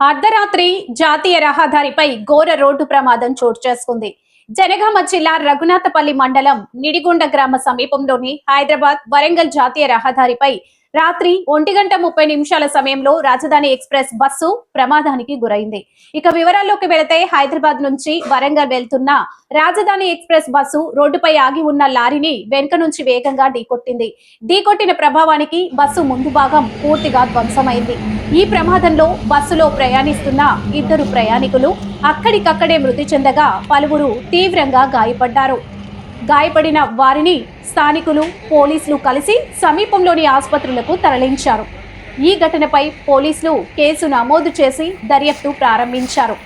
అర్ధరాత్రి జాతీయ రహదారిపై ఘోర రోడ్డు ప్రమాదం చోటు చేసుకుంది. జనగామ జిల్లా రఘునాథపల్లి మండలం నిడిగుండ గ్రామ సమీపంలోని హైదరాబాద్ వరంగల్ జాతీయ రహదారిపై రాత్రి ఒంటి గంట ముప్పై నిమిషాల సమయంలో రాజధాని ఎక్స్ప్రెస్ బస్సు ప్రమాదానికి గురైంది. ఇక వివరాల్లోకి వెళితే హైదరాబాద్ నుంచి వరంగల్ వెళ్తున్న రాజధాని ఎక్స్ప్రెస్ బస్సు రోడ్డుపై ఆగి ఉన్న లారీని వెనుక నుంచి వేగంగా ఢీకొట్టింది. ఢీకొట్టిన ప్రభావానికి బస్సు ముందు భాగం పూర్తిగా ధ్వంసమైంది. ఈ ప్రమాదంలో బస్సులో ప్రయాణిస్తున్న ఇద్దరు ప్రయాణికులు అక్కడికక్కడే మృతి చెందగా పలువురు తీవ్రంగా గాయపడ్డారు. గాయపడిన వారిని స్థానికులు పోలీసులు కలిసి సమీపంలోని ఆసుపత్రులకు తరలించారు. ఈ ఘటనపై పోలీసులు కేసు నమోదు చేసి దర్యాప్తు ప్రారంభించారు.